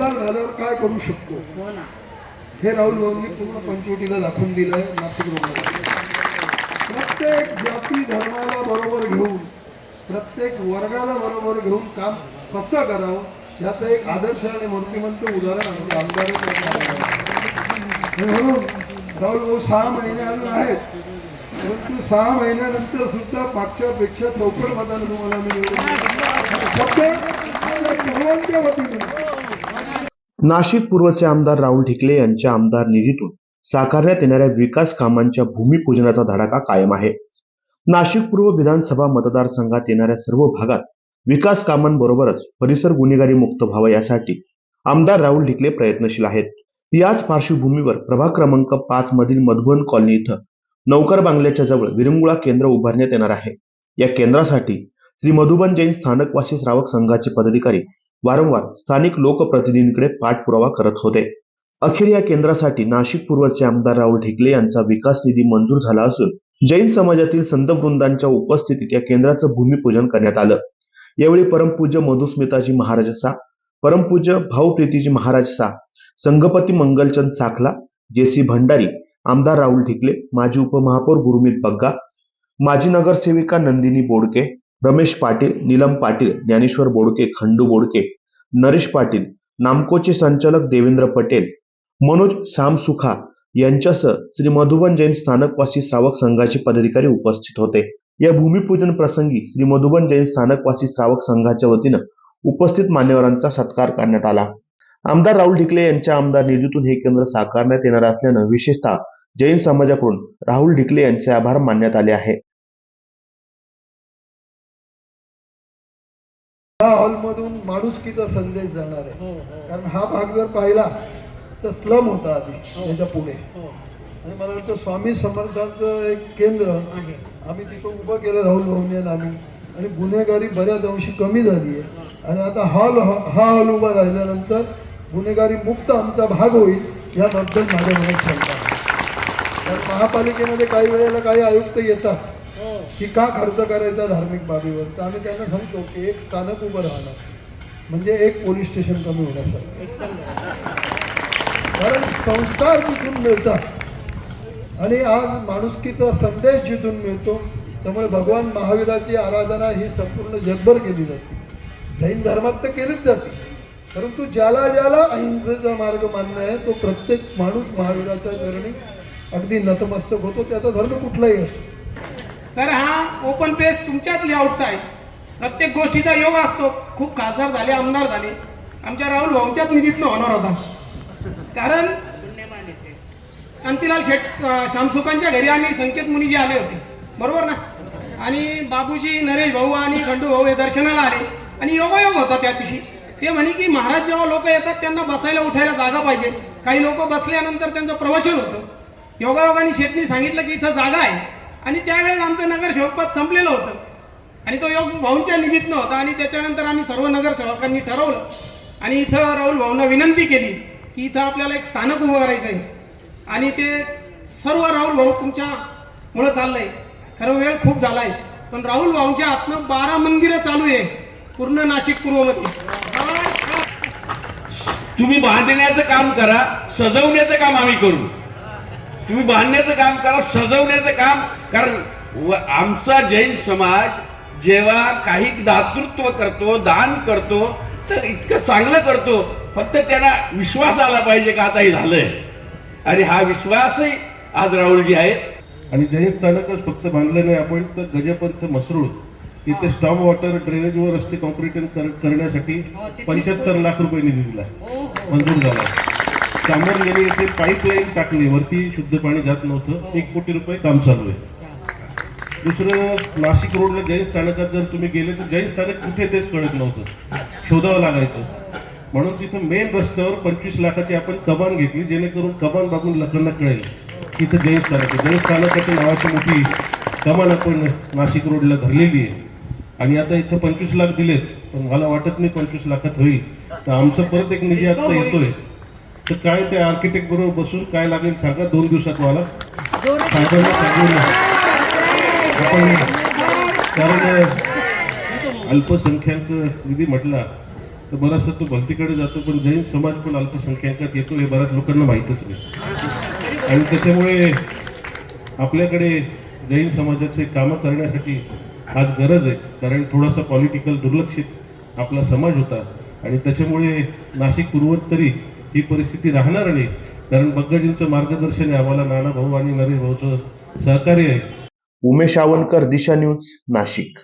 आमदार झाल्यावर काय करू शकतो? हे राहुल भाऊंनी पूर्ण पंचवटीला दाखवून दिलं आहे नाशिक रोडला. प्रत्येक जाती धर्माला बरोबर घेऊन प्रत्येक वर्गाला बरोबर घेऊन काम कसं करावं याचं एक आदर्श आणि मूर्तिमंत उदाहरण आमचे आमदार म्हणून राहुल भाऊ सहा महिन्यानं आहेत. परंतु सहा महिन्यानंतर सुद्धा मागच्या पेक्षा चौकड तुम्हाला मी फक्त सर्वांच्या वतीने. नाशिक पूर्वचे आमदार राहुल ढिकले यांच्या आमदार निधीतून साकारण्यात येणाऱ्या विकास कामांच्या भूमिपूजनाचा धडाका कायम आहे. नाशिक पूर्व विधानसभा मतदारसंघात येणाऱ्या सर्व भागात विकास कामांबरोबरच परिसर गुन्हेगारी मुक्त व्हावा यासाठी आमदार राहुल ढिकले प्रयत्नशील आहेत. याच पार्श्वभूमीवर प्रभाग क्रमांक पाच मधील मधुबन कॉलनी इथं नौकर बांगल्याच्या जवळ विरंगुळा केंद्र उभारण्यात येणार आहे. या केंद्रासाठी श्री मधुबन जैन स्थानकवासी श्रावक संघाचे पदाधिकारी वारंवार स्थानिक लोकप्रतिनिधींकडे पाठपुरावा करत होते. अखेर या केंद्रासाठी नाशिक पूर्वचे आमदार राहुल ढिकले यांचा विकास निधी मंजूर झाला असून जैन समाजातील संत वृंदांच्या उपस्थितीत या केंद्राचं भूमिपूजन करण्यात आलं. यावेळी परमपूज्य मधुस्मिताजी महाराज सा परमपूज्य भाऊप्रीतीजी महाराज सा संघपती मंगलचंद साखला जे सी भंडारी आमदार राहुल ढिकले माजी उपमहापौर गुरुमित बग्गा माजी नगरसेविका नंदिनी बोडके रमेश पाटील नीलम पाटील ज्ञानेश्वर बोडके खंडू बोडके नरेश पाटील नामकोचे संचालक देवेंद्र पटेल मनोज सामसुखा यांच्यासह श्री मधुबन जैन स्थानकवासी श्रावक संघाचे पदाधिकारी उपस्थित होते. या भूमिपूजन प्रसंगी श्री मधुबन जैन स्थानकवासी श्रावक संघाच्या वतीनं उपस्थित मान्यवरांचा सत्कार करण्यात आला. आमदार राहुल ढिकले यांच्या आमदार निधीतून हे केंद्र साकारण्यात येणार असल्यानं विशेषतः जैन समाजाकडून राहुल ढिकले यांचे आभार मानण्यात आले आहे. या हॉलमधून माणुसकीचा संदेश जाणार आहे. हो हो. कारण हा भाग जर पाहिला तर स्लम होता आधी त्याच्या पुढे. हो. आणि मला वाटतं स्वामी समर्थाचं एक केंद्र आहे. आम्ही तिथं उभं केलं राहुल भाऊनी आम्ही. आणि गुन्हेगारी बऱ्याच अंशी कमी झाली आहे. आणि आता हॉल हा हॉल उभा राहिल्यानंतर गुन्हेगारी मुक्त आमचा भाग होईल याबद्दल माझ्या मनात शंका आहे. कारण महापालिकेमध्ये काही वेळेला काही आयुक्त येतात. की का खर्च करायचा धार्मिक बाबीवर? तर आम्ही त्यांना सांगतो की एक स्थानक उभं राहणार म्हणजे एक पोलीस स्टेशन कमी होण्यासाठी. कारण संस्कार जिथून मिळतात आणि आज माणुसकीचा संदेश जिथून मिळतो त्यामुळे भगवान महावीराची आराधना ही संपूर्ण जगभर केली जाते. जैन धर्मात तर केलीच जाते. परंतु ज्याला ज्याला अहिंसेचा मार्ग मान्य आहे तो प्रत्येक माणूस महावीराच्या चरणी अगदी नतमस्तक होतो त्याचा धर्म कुठलाही असतो तर हा ओपन पेस तुमच्याच लेआउटचा आहे. प्रत्येक गोष्टीचा योग असतो. खूप खासदार झाले आमदार झाले. आमच्या राहुल भाऊंच्याच निधीतनं होणार होता. कारण कांतीलाल शेट श्यामसुखांच्या घरी आम्ही संकेत मुनीजी आले होते. बरोबर ना? आणि बाबूजी नरेश भाऊ आणि खंडू भाऊ हे दर्शनाला आले. आणि योगायोग होता त्या दिवशी. ते म्हणे की महाराज जेव्हा लोक येतात त्यांना बसायला उठायला जागा पाहिजे. काही लोक बसल्यानंतर त्यांचं प्रवचन होतं. योगायोगाने शेटनी सांगितलं की इथं जागा आहे. आणि त्यावेळेस आमचं नगरसेवकपद संपलेलं होतं. आणि तो योग भाऊंच्या निधीतनं होता आणि त्याच्यानंतर आम्ही सर्व नगरसेवकांनी ठरवलं. आणि इथं राहुल भाऊंना विनंती केली की इथं आपल्याला एक स्थानक उभं करायचं आहे आणि ते सर्व राहुल भाऊ तुमच्यामुळं चाललं चाललंय. खरं वेळ खूप झालाय. पण राहुल भाऊंच्या हातनं बारा मंदिरं चालू आहे. पूर्ण नाशिक पूर्वमध्ये. तुम्ही बांधण्याचं काम करा सजवण्याचं काम आम्ही करू. तुम्ही बांधण्याचं काम करा सजवण्याचं काम कारण व- आमचा जैन समाज जेव्हा काही दातृत्व करतो दान करतो तर इतकं चांगलं करतो फक्त त्यांना विश्वास आला पाहिजे का आता हे झालंय. आणि हा विश्वासही आज राहुलजी आहेत. आणि जैन स्थानकच फक्त बांधलं नाही आपण तर गजपंथ मसरूळ इथे स्टॉम वॉटर ड्रेनेज व रस्ते कॉन्क्रीटन करण्यासाठी हो, पंच्याहत्तर लाख रुपये निधी दिला. हो हो. मंजूर झाला. सामोर येथे पाईपलाईन टाकली वरती शुद्ध पाणी जात नव्हतं. एक कोटी रुपये काम चालू आहे. दुसरं नाशिक रोडला जैन स्थानकात जर तुम्ही गेले तर जैन स्थानक कुठे तेच कळत नव्हतं. शोधावं लागायचं. म्हणून तिथं मेन रस्त्यावर पंचवीस लाखाची आपण कमान घेतली जेणेकरून कमान बघून लोकांना कळेल तिथं जैन स्थानक. जैन स्थानकाची नावाची मोठी कमान आपण नाशिक रोडला धरलेली आहे. आणि आता इथं पंचवीस लाख दिलेत पण मला वाटत नाही पंचवीस लाखात होईल. तर आमचा परत एक निधी आता येतोय. तर काय त्या आर्किटेक्ट बरोबर बसून काय लागेल सांगा? दोन दिवसात मला साहेबांना सांगून आपण कारण अल्पसंख्याक निधी म्हटला तर बराचसा तो भलतीकडे जातो पण जैन समाज पण अल्पसंख्याकात येतो हे बऱ्याच लोकांना माहीतच नाही. आणि त्याच्यामुळे आपल्याकडे जैन समाजाचे कामं करण्यासाठी आज गरज आहे. कारण थोडासा पॉलिटिकल दुर्लक्षित आपला समाज होता. आणि त्याच्यामुळे नाशिक पूर्वत तरी ही परिस्थिती राहणार नाही. कारण बग्गाजींचं मार्गदर्शन आहे आम्हाला नाना भाऊ आणि नरेश भाऊचं सहकार्य आहे. उमेश आवनकर दिशा न्यूज नाशिक.